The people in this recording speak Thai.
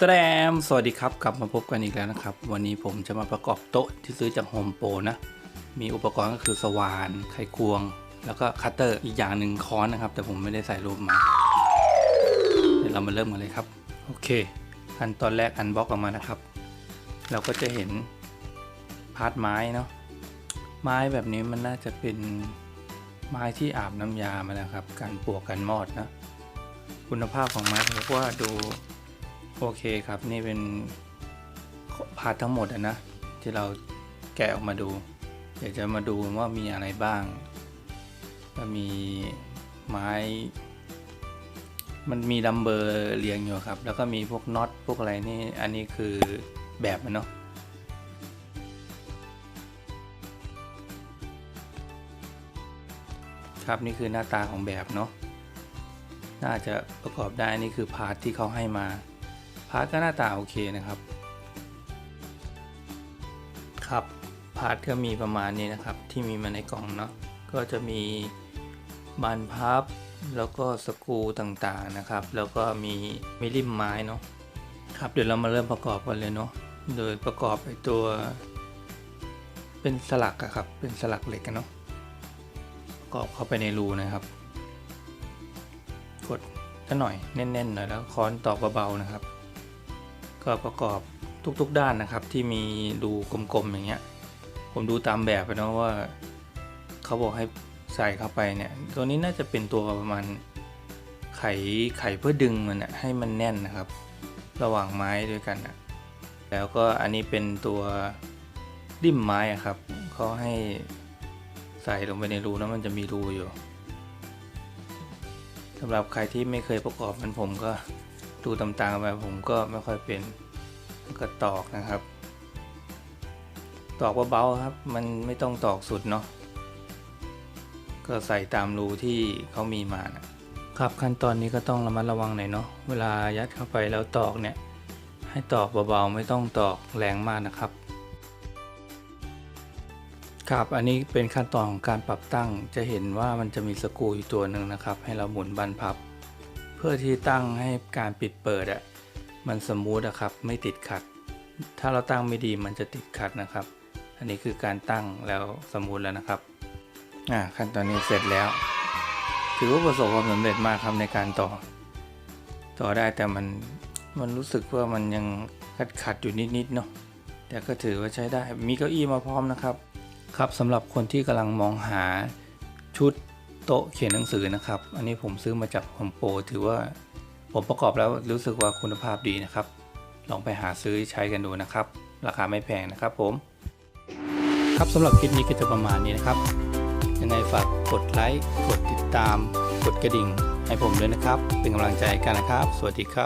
แตรมสวัสดีครับ กลับมาพบกันอีกแล้วนะครับ วันนี้ผมจะมาประกอบโต๊ะที่ซื้อจากโฮมโปรนะ มีอุปกรณ์ก็คือสว่าน ไขควง แล้วก็คัตเตอร์อีกอย่างหนึ่งค้อนนะครับ แต่ผมไม่ได้ใส่รูปมา เดี๋ยวเรามาเริ่มกันเลยครับ โอเค ขั้นตอนแรกอันบ็อกออกมานะครับ เราก็จะเห็นพาร์ทไม้เนาะไม้แบบนี้มันน่าจะเป็นไม้ที่อาบน้ำยามาแล้วครับ การปวกกันมอดนะ คุณภาพของไม้ผมว่าดู โอเคครับนี่เป็นพาร์ททั้งหมดนะ ที่เราแกะออกมาดู เดี๋ยวจะมาดูว่ามีอะไรบ้างก็มีไม้ มันมีดัมเบอร์เรียงอยู่ครับ แล้วก็มีพวกน็อตพวกอะไรนี่ อันนี้คือแบบมันเนาะครับนี่คือหน้าตาของแบบเนาะน่าจะประกอบได้นี่คือพาร์ทที่เขาให้มา พาร์ทก็หน้าตาโอเคนะครับ ครับพาร์ทก็มีประมาณนี้นะครับ ที่มีมาในกล่องเนาะก็จะมีบานพับ แล้วก็สกรูต่างๆนะครับ แล้วก็มีมิลิมไม้เนาะครับเดี๋ยวเรามาเริ่มประกอบกันเลยเนาะโดยประกอบไอตัว เป็นสลักอะครับ เป็นสลักเหล็กกันเนาะประกอบเข้าไปในรูนะครับ กดก็หน่อยแน่นๆหน่อยแล้วค้อนตอกเบาๆนะครับ ก็ประกอบทุกๆด้านนะครับที่มีรูกลมๆอย่างเงี้ย ผมดูตามแบบไปเนาะว่าเขาบอกให้ใส่เข้าไปเนี่ย ตัวนี้น่าจะเป็นตัวประมาณไขไขเพื่อดึงมันนะให้มันแน่นนะครับ ระหว่างไม้ด้วยกันนะแล้วก็อันนี้เป็นตัวดิ่มไม้อะครับเขาให้ใส่ลงไปในรูแล้วมันจะมีรูอยู่สำหรับใครที่ไม่เคยประกอบมันผมก็ ดูต่ามๆไปผมก็ไม่ค่อยเป็นก็ตอกนะครับ ตอกเบาๆครับ มันไม่ต้องตอกสุดเนาะก็ใส่ตามรูที่เขามีมานะครับขั้นตอนนี้ก็ต้องระมัดระวังหน่อยเนาะเวลายัดเข้าไปแล้วตอกเนี่ย ให้ตอกเบาๆไม่ต้องตอกแรงมากนะครับครับอันนี้เป็นขั้นตอนของการปรับตั้งจะเห็นว่ามันจะมีสกรูอยู่ตัวหนึ่งนะครับ ให้เราหมุนบันพับ เพื่อที่ตั้งให้การปิดเปิดอะ่ะมันสมูทอะครับไม่ติดขัด ถ้าเราตั้งไม่ดีมันจะติดขัดนะครับ อันนี้คือการตั้งแล้วสมูทแล้วนะครับอ่าขั้นตอนนี้เสร็จแล้ว ถือว่าประสบความสำเร็จมากครับในการต่อ ต่อได้แต่มันมันรู้สึกว่ามันยังขัดขัดอยู่นิดๆเนาะแต่ก็ถือว่าใช้ได้มีเก้าอี้มาพร้อมนะครับ ครับสำหรับคนที่กำลังมองหาชุด โต๊ะเขียนหนังสือนะครับ อันนี้ผมซื้อมาจากโฮมโปรถือว่าผมประกอบแล้วรู้สึกว่าคุณภาพดีนะครับ ลองไปหาซื้อใช้กันดูนะครับ ราคาไม่แพงนะครับผม ครับสำหรับคลิปนี้ก็จะประมาณนี้นะครับยังไงฝากกดไลค์กดติดตาม กดกระดิ่ง ให้ผมด้วยนะครับ เป็นกำลังใจกันนะครับ สวัสดีครับ